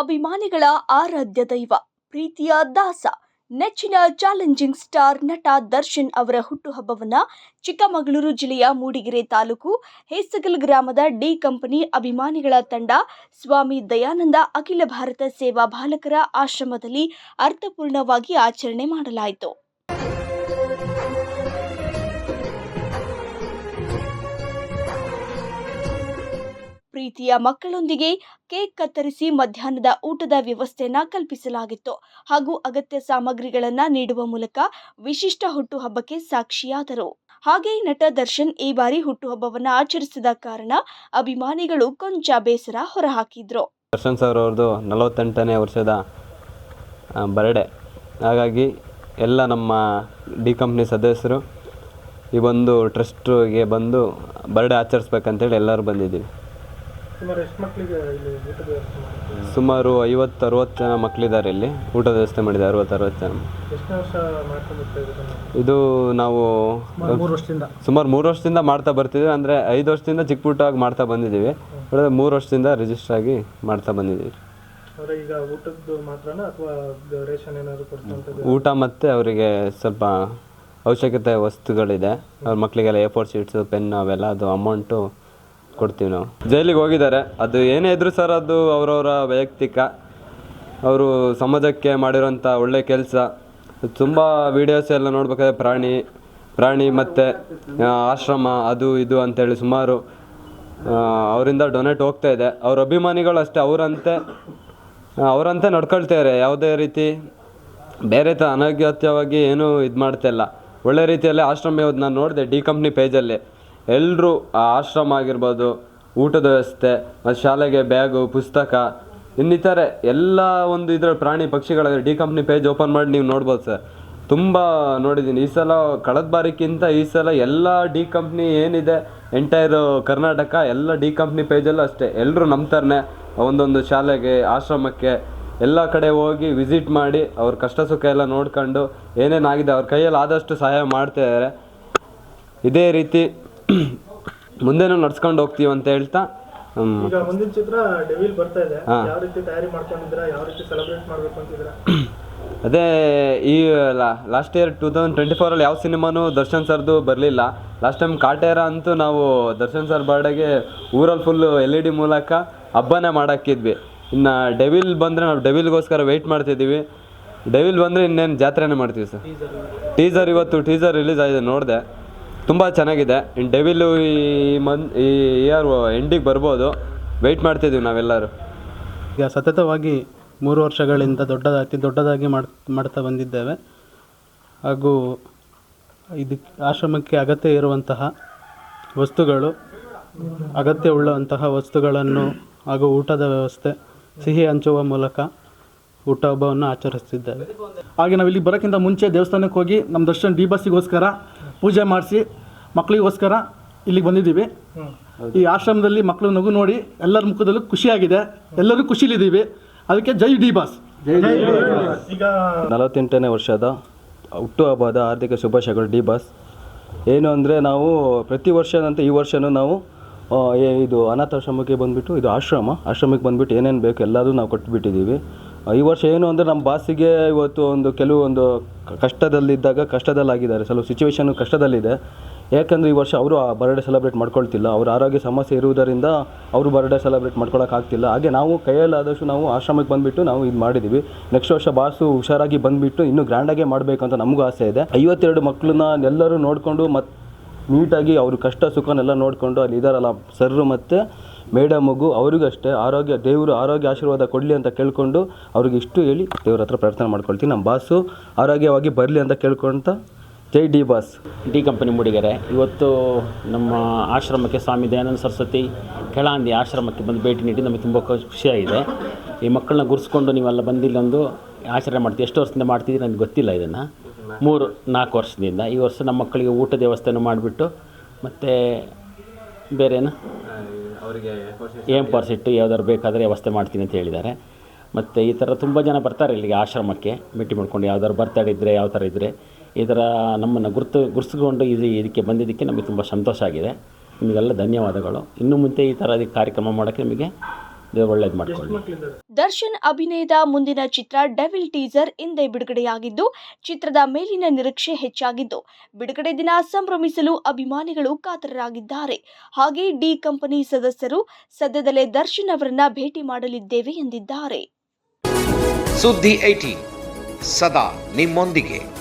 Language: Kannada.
ಅಭಿಮಾನಿಗಳ ಆರಾಧ್ಯ ದೈವ, ಪ್ರೀತಿಯ ದಾಸ, ನೆಚ್ಚಿನ ಚಾಲೆಂಜಿಂಗ್ ಸ್ಟಾರ್ ನಟ ದರ್ಶನ್ ಅವರ ಹುಟ್ಟುಹಬ್ಬವನ್ನ ಚಿಕ್ಕಮಗಳೂರು ಜಿಲ್ಲೆಯ ಮೂಡಿಗೆರೆ ತಾಲೂಕು ಹೇಸಗಲ್ ಗ್ರಾಮದ ಡಿ ಕಂಪನಿ ಅಭಿಮಾನಿಗಳ ತಂಡ ಸ್ವಾಮಿ ದಯಾನಂದ ಅಖಿಲ ಭಾರತ ಸೇವಾ ಬಾಲಕರ ಆಶ್ರಮದಲ್ಲಿ ಅರ್ಥಪೂರ್ಣವಾಗಿ ಆಚರಣೆ ಮಾಡಲಾಯಿತು. ಪ್ರೀತಿಯ ಮಕ್ಕಳೊಂದಿಗೆ ಕೇಕ್ ಕತ್ತರಿಸಿ ಮಧ್ಯಾಹ್ನದ ಊಟದ ವ್ಯವಸ್ಥೆಯನ್ನ ಕಲ್ಪಿಸಲಾಗಿತ್ತು. ಹಾಗೂ ಅಗತ್ಯ ಸಾಮಗ್ರಿಗಳನ್ನ ನೀಡುವ ಮೂಲಕ ವಿಶಿಷ್ಟ ಹುಟ್ಟುಹಬ್ಬಕ್ಕೆ ಸಾಕ್ಷಿಯಾದರು. ಹಾಗೆ ನಟ ದರ್ಶನ್ ಈ ಬಾರಿ ಹುಟ್ಟುಹಬ್ಬವನ್ನು ಆಚರಿಸಿದ ಕಾರಣ ಅಭಿಮಾನಿಗಳು ಕೊಂಚ ಬೇಸರ ಹೊರಹಾಕಿದ್ರು. ದರ್ಶನ್ ಸರ್ ಅವ್ರದ್ದು ನಲವತ್ತೆಂಟನೇ ವರ್ಷದ ಬರ್ಡೇ ಹಾಗಾಗಿ ಎಲ್ಲ ನಮ್ಮ ಡಿ ಕಂಪ್ನಿ ಸದಸ್ಯರು ಈ ಒಂದು ಟ್ರಸ್ಟ್ಗೆ ಬಂದು ಬರ್ಡೇ ಆಚರಿಸ್ಬೇಕಂತೇಳಿ ಎಲ್ಲರೂ ಬಂದಿದ್ದೀವಿ. ಸುಮಾರು ಎಷ್ಟು ಮಕ್ಕಳಿಗೆ ಇಲ್ಲಿ ಊಟದ ವ್ಯವಸ್ಥೆ ಮಾಡಿದ್ದೀವಿ ಸುಮಾರು ಐವತ್ತು ಅರವತ್ತು ಜನ ಮಕ್ಕಳಿದ್ದಾರೆ ಇಲ್ಲಿ. ಊಟದ ವ್ಯವಸ್ಥೆ ಮಾಡಿದೆ ಅರವತ್ತು ಅರವತ್ತು ಜನ. ಎಷ್ಟನೇ ವರ್ಷ ಮಾಡ್ಕೊಂಡು ಬರ್ತಾ ಇದ್ದೀರಾ ಇದು ನಾವು ಮೂರು ವರ್ಷದಿಂದ. ಸುಮಾರು ಮೂರು ವರ್ಷದಿಂದ ಮಾಡ್ತಾ ಬರ್ತಿದ್ದೀವಿ. ಅಂದರೆ ಐದು ವರ್ಷದಿಂದ ಚಿಕ್ಕ ಪುಟ್ಟವಾಗಿ ಮಾಡ್ತಾ ಬಂದಿದ್ದೀವಿ. ಅಂದರೆ ಮೂರು ವರ್ಷದಿಂದ ರಿಜಿಸ್ಟರ್ ಆಗಿ ಮಾಡ್ತಾ ಬಂದಿದ್ದೀವಿ. ಅಂದರೆ ಈಗ ಊಟದ್ದು ಮಾತ್ರನಾ ಅಥವಾ ರೇಷನ್ ಏನಾದರೂ ಕೊಡ್ತಂಥದ್ದು ಊಟ ಮತ್ತು ಅವರಿಗೆ ಸ್ವಲ್ಪ ಅವಶ್ಯಕತೆ ವಸ್ತುಗಳಿದೆ. ಅವ್ರ ಮಕ್ಕಳಿಗೆಲ್ಲ ಎ ಫೋರ್ ಶೀಟ್ಸು ಪೆನ್ ಅವೆಲ್ಲ ಅದು ಅಮೌಂಟು ಕೊಡ್ತೀವಿ ನಾವು. ಜೈಲಿಗೆ ಹೋಗಿದ್ದಾರೆ. ಅದು ಏನೇ ಇದ್ರು ಸರ್ ಅದು ಅವರವರ ವೈಯಕ್ತಿಕ. ಅವರು ಸಮಾಜಕ್ಕೆ ಮಾಡಿರೋಂಥ ಒಳ್ಳೆ ಕೆಲಸ. ತುಂಬ ವೀಡಿಯೋಸ್ ಎಲ್ಲ ನೋಡ್ಬೇಕಾದ್ರೆ ಪ್ರಾಣಿ ಪ್ರಾಣಿ ಮತ್ತು ಆಶ್ರಮ, ಅದು ಇದು ಅಂತೇಳಿ ಸುಮಾರು ಅವರಿಂದ ಡೊನೇಟ್ ಹೋಗ್ತಾ ಇದೆ. ಅವ್ರ ಅಭಿಮಾನಿಗಳು ಅಷ್ಟೇ, ಅವರಂತೆ ಅವರಂತೆ ನಡ್ಕೊಳ್ತಾರೆ ಯಾವುದೇ ರೀತಿ ಬೇರೆ ಥರ ಅನಗತ್ಯವಾಗಿ ಏನೂ ಇದು ಮಾಡ್ತಾ ಇಲ್ಲ. ಒಳ್ಳೆ ರೀತಿಯಲ್ಲಿ ಆಶ್ರಮ ನಾನು ನೋಡಿದೆ ಡಿ ಕಂಪ್ನಿ ಪೇಜಲ್ಲಿ ಎಲ್ಲರೂ ಆ ಆಶ್ರಮ ಆಗಿರ್ಬೋದು, ಊಟದ ವ್ಯವಸ್ಥೆ ಮತ್ತು ಶಾಲೆಗೆ ಬ್ಯಾಗು, ಪುಸ್ತಕ, ಇನ್ನಿತರೆ ಎಲ್ಲ ಒಂದು ಇದರ ಪ್ರಾಣಿ ಪಕ್ಷಿಗಳ ಡಿ ಕಂಪ್ನಿ ಪೇಜ್ ಓಪನ್ ಮಾಡಿ ನೀವು ನೋಡ್ಬೋದು ಸರ್. ತುಂಬ ನೋಡಿದ್ದೀನಿ. ಈ ಸಲ ಕಳೆದ ಬಾರಿಕ್ಕಿಂತ ಈ ಸಲ ಎಲ್ಲ ಡಿ ಕಂಪ್ನಿ ಏನಿದೆ ಎಂಟೈರ್ ಕರ್ನಾಟಕ ಎಲ್ಲ ಡಿ ಕಂಪ್ನಿ ಪೇಜಲ್ಲೂ ಅಷ್ಟೇ. ಎಲ್ಲರೂ ನಂಬ್ತಾರೆ ಒಂದೊಂದು ಶಾಲೆಗೆ, ಆಶ್ರಮಕ್ಕೆ, ಎಲ್ಲ ಕಡೆ ಹೋಗಿ ವಿಸಿಟ್ ಮಾಡಿ ಅವ್ರ ಕಷ್ಟ ಸುಖ ಎಲ್ಲ ನೋಡ್ಕೊಂಡು ಏನೇನಾಗಿದೆ ಅವ್ರ ಕೈಯಲ್ಲಿ ಆದಷ್ಟು ಸಹಾಯ ಮಾಡ್ತಾ ಇದ್ದಾರೆ. ಇದೇ ರೀತಿ ಮುಂದೆನೂ ನಡ್ಸ್ಕೊಂಡು ಹೋಗ್ತೀವಿ ಅಂತ ಹೇಳ್ತಾ ಈಗ ಮುಂದಿನ ಚಿತ್ರ ಡೆವಿಲ್ ಬರ್ತಾ ಇದೆ. ಹಾ. ಯಾವ ರೀತಿ ತಯಾರಿ ಮಾಡ್ಕೊಂಡಿದ್ದೀರಾ? ಯಾವ ರೀತಿ ಸೆಲೆಬ್ರೇಟ್ ಮಾಡಬೇಕು ಅಂತಿದ್ದೀರಾ? ಅದೇ ಈ last year two thousand twenty ಫೋರಲ್ಲಿ ಯಾವ ಸಿನಿಮಾನು ದರ್ಶನ್ ಸರ್ದು ಬರಲಿಲ್ಲ. ಲಾಸ್ಟ್ ಟೈಮ್ ಕಾಟೇರ ಅಂತೂ ನಾವು ದರ್ಶನ್ ಸರ್ ಬರ್ಡೇಗೆ ಊರಲ್ಲಿ ಫುಲ್ಲು ಎಲ್ ಇ ಡಿ ಮೂಲಕ ಹಬ್ಬನೇ ಮಾಡಾಕಿದ್ವಿ ಇನ್ನು ಡೆವಿಲ್ ಬಂದರೆ ನಾವು ಡೆವಿಲ್ಗೋಸ್ಕರ ವೆಯ್ಟ್ ಮಾಡ್ತಿದ್ದೀವಿ. ಡೆವಿಲ್ ಬಂದರೆ ಇನ್ನೇನು ಜಾತ್ರೆನೇ ಮಾಡ್ತೀವಿ ಸರ್. ಟೀಸರ್ ಇವತ್ತು ಟೀಸರ್ ರಿಲೀಸ್ ಆಗಿದೆ ನೋಡಿದೆ. ತುಂಬ ಚೆನ್ನಾಗಿದೆ. ಇನ್ನು ಡೆವಿಲು ಈ ಮನ್ ಈ ಇಯರ್ ಎಂಡಿಗೆ ಬರ್ಬೋದು. ವೆಯ್ಟ್ ಮಾಡ್ತಿದ್ದೀವಿ ನಾವೆಲ್ಲರೂ. ಈಗ ಸತತವಾಗಿ ಮೂರು ವರ್ಷಗಳಿಂದ ದೊಡ್ಡದ ಅತಿ ದೊಡ್ಡದಾಗಿ ಮಾಡ್, ಮಾಡ್ತಾ ಬಂದಿದ್ದೇವೆ. ಹಾಗೂ ಇದಕ್ಕೆ ಆಶ್ರಮಕ್ಕೆ ಅಗತ್ಯ ಇರುವಂತಹ ವಸ್ತುಗಳು, ಅಗತ್ಯ ಉಳ್ಳುವಂತಹ ವಸ್ತುಗಳನ್ನು ಹಾಗೂ ಊಟದ ವ್ಯವಸ್ಥೆ, ಸಿಹಿ ಹಂಚುವ ಮೂಲಕ ಊಟ ಹಬ್ಬವನ್ನು ಆಚರಿಸ್ತಿದ್ದೇವೆ. ಹಾಗೆ ನಾವು ಇಲ್ಲಿ ಬರೋಕ್ಕಿಂತ ಮುಂಚೆ ದೇವಸ್ಥಾನಕ್ಕೆ ಹೋಗಿ ನಮ್ಮ ದರ್ಶನ್ ಡಿ ಬಸ್ಸಿಗೋಸ್ಕರ ಪೂಜೆ ಮಾಡಿಸಿ ಮಕ್ಕಳಿಗೋಸ್ಕರ ಇಲ್ಲಿಗೆ ಬಂದಿದ್ದೀವಿ. ಈ ಆಶ್ರಮದಲ್ಲಿ ಮಕ್ಕಳು ನಗು ನೋಡಿ ಎಲ್ಲರ ಮುಖದಲ್ಲೂ ಖುಷಿಯಾಗಿದೆ. ಎಲ್ಲರೂ ಖುಷಿಲಿದ್ದೀವಿ ಅದಕ್ಕೆ ಜೈ ಡಿ ಬಾಸ್. ಈಗ ನಲವತ್ತೆಂಟನೇ ವರ್ಷದ ಹುಟ್ಟುಹಬ್ಬದ ಆರ್ಥಿಕ ಶುಭಾಶಯಗಳು ಡಿ ಬಾಸ್. ಏನು ಅಂದರೆ ನಾವು ಪ್ರತಿ ವರ್ಷದಂತೆ ಈ ವರ್ಷವೂ ನಾವು ಇದು ಅನಾಥಾಶ್ರಮಕ್ಕೆ ಬಂದುಬಿಟ್ಟು ಇದು ಆಶ್ರಮ. ಆಶ್ರಮಕ್ಕೆ ಬಂದುಬಿಟ್ಟು ಏನೇನು ಬೇಕು ಎಲ್ಲದೂ ನಾವು ಕೊಟ್ಬಿಟ್ಟಿದ್ದೀವಿ. ಈ ವರ್ಷ ಏನು ಅಂದರೆ ನಮ್ಮ ಬಾಸಿಗೆ ಇವತ್ತು ಒಂದು ಕೆಲವೊಂದು ಒಂದು ಕಷ್ಟದಲ್ಲಿದ್ದಾಗ ಕಷ್ಟದಲ್ಲಾಗಿದ್ದಾರೆ. ಸ್ವಲ್ಪ ಸಿಚುವೇಶನ್ ಕಷ್ಟದಲ್ಲಿದೆ. ಯಾಕಂದರೆ ಈ ವರ್ಷ ಅವರು ಆ ಬರ್ಡೇ ಸೆಲೆಬ್ರೇಟ್ ಮಾಡ್ಕೊಳ್ತಿಲ್ಲ. ಅವ್ರ ಆರೋಗ್ಯ ಸಮಸ್ಯೆ ಇರುವುದರಿಂದ ಅವರು ಬರ್ಡೇ ಸೆಲೆಬ್ರೇಟ್ ಮಾಡ್ಕೊಳ್ಳೋಕ್ಕಾಗ್ತಿಲ್ಲ ಹಾಗೆ ನಾವು ಕೈಯಲ್ಲಾದಷ್ಟು ನಾವು ಆಶ್ರಮಕ್ಕೆ ಬಂದುಬಿಟ್ಟು ನಾವು ಇದು ಮಾಡಿದ್ದೀವಿ ನೆಕ್ಸ್ಟ್ ವರ್ಷ ಬಾಸು ಹುಷಾರಾಗಿ ಬಂದುಬಿಟ್ಟು ಇನ್ನೂ ಗ್ರ್ಯಾಂಡಾಗೆ ಮಾಡಬೇಕು ಅಂತ ನಮಗೂ ಆಸೆ ಇದೆ. ಐವತ್ತೆರಡು ಮಕ್ಕಳನ್ನ ಎಲ್ಲರೂ ನೋಡಿಕೊಂಡು ಮತ್ತು ನೀಟಾಗಿ ಅವ್ರ ಕಷ್ಟ ಸುಖನೆಲ್ಲ ನೋಡಿಕೊಂಡು ಅಲ್ಲಿ ಇದಾರಲ್ಲ ಸರ್ರು ಮತ್ತು ಮೇಡಮ್ಗೂ ಅವರಿಗೂ ಅಷ್ಟೇ ಆರೋಗ್ಯ, ದೇವರು ಆರೋಗ್ಯ ಆಶೀರ್ವಾದ ಕೊಡಲಿ ಅಂತ ಕೇಳ್ಕೊಂಡು ಅವ್ರಿಗೆ ಇಷ್ಟು ಹೇಳಿ ದೇವ್ರ ಹತ್ರ ಪ್ರಾರ್ಥನೆ ಮಾಡ್ಕೊಳ್ತೀನಿ. ನಮ್ಮ ಬಾಸು ಆರೋಗ್ಯವಾಗಿ ಬರಲಿ ಅಂತ ಕೇಳ್ಕೊಂತ, ಜೈ D boss. D company Mudigere, ಇವತ್ತು ನಮ್ಮ ಆಶ್ರಮಕ್ಕೆ ಸ್ವಾಮಿ ದಯಾನಂದ ಸರಸ್ವತಿ ಕೆಳಾಂದಿ ಆಶ್ರಮಕ್ಕೆ ಬಂದು ಭೇಟಿ ನೀಡಿ ನಮಗೆ ತುಂಬ ಖುಷಿಯಾಗಿದೆ. ಈ ಮಕ್ಕಳನ್ನ ಗುರ್ಸ್ಕೊಂಡು ನೀವೆಲ್ಲ ಬಂದಿಲ್ಲೊಂದು ಆಚರಣೆ ಮಾಡ್ತೀವಿ ಎಷ್ಟು ವರ್ಷದಿಂದ ಮಾಡ್ತಿದ್ದೀರಿ ನನಗೆ ಗೊತ್ತಿಲ್ಲ ಇದನ್ನು. ಮೂರು, ನಾಲ್ಕು ವರ್ಷದಿಂದ. ಈ ವರ್ಷ ನಮ್ಮ ಮಕ್ಕಳಿಗೆ ಊಟದ ವ್ಯವಸ್ಥೆನೂ ಮಾಡಿಬಿಟ್ಟು, ಮತ್ತು ಬೇರೇನು? ಅವರಿಗೆ ಎಂ ಪರ್ಸಿಟ್ಟು ಯಾವ್ದಾದ್ರು ಬೇಕಾದರೆ ವ್ಯವಸ್ಥೆ ಮಾಡ್ತೀನಿ ಅಂತ ಹೇಳಿದ್ದಾರೆ. ಮತ್ತು ಈ ಥರ ತುಂಬ ಜನ ಬರ್ತಾರೆ ಇಲ್ಲಿಗೆ ಆಶ್ರಮಕ್ಕೆ ಭೇಟಿ ಮಾಡ್ಕೊಂಡು ಯಾವ್ದಾದ್ರು ಬರ್ತಾರೆ ಇದ್ದರೆ ಯಾವ ಥರ ಇದ್ದರೆ ಈ ಥರ ನಮ್ಮನ್ನು ಗುರುತು ಗುರ್ಸ್ಕೊಂಡು ಇದು ಇದಕ್ಕೆ ಬಂದಿದ್ದಕ್ಕೆ ನಮಗೆ ತುಂಬ ಸಂತೋಷ ಆಗಿದೆ. ನಿಮಗೆಲ್ಲ ಧನ್ಯವಾದಗಳು. ಇನ್ನು ಮುಂದೆ ಈ ಥರ ಕಾರ್ಯಕ್ರಮ ಮಾಡೋಕ್ಕೆ ನಿಮಗೆ ಒಳ್ಳೇದು ಮಾಡ್ಕೊಳ್ಳಿ. ಮಕ್ಕಳಿದ್ದಾರೆ ದರ್ಶನ್ ಅಭಿನಯದ ಮುಂದಿನ ಚಿತ್ರ ಡೆವಿಲ್ ಟೀಸರ್ ಇಂದೇ ಬಿಡುಗಡೆಯಾಗಿದ್ದು ಚಿತ್ರದ ಮೇಲಿನ ನಿರೀಕ್ಷೆ ಹೆಚ್ಚಾಗಿದ್ದು ಬಿಡುಗಡೆ ದಿನ ಸಂಭ್ರಮಿಸಲು ಅಭಿಮಾನಿಗಳು ಕಾತರರಾಗಿದ್ದಾರೆ. ಹಾಗೆ ಡಿ ಕಂಪನಿ ಸದಸ್ಯರು ಸದ್ಯದಲ್ಲೇ ದರ್ಶನ್ ಅವರನ್ನ ಭೇಟಿ ಮಾಡಲಿದ್ದೇವೆ ಎಂದಿದ್ದಾರೆ. ಸುದ್ದಿ ಐಟಿ ಸದಾ ನಿಮ್ಮೊಂದಿಗೆ.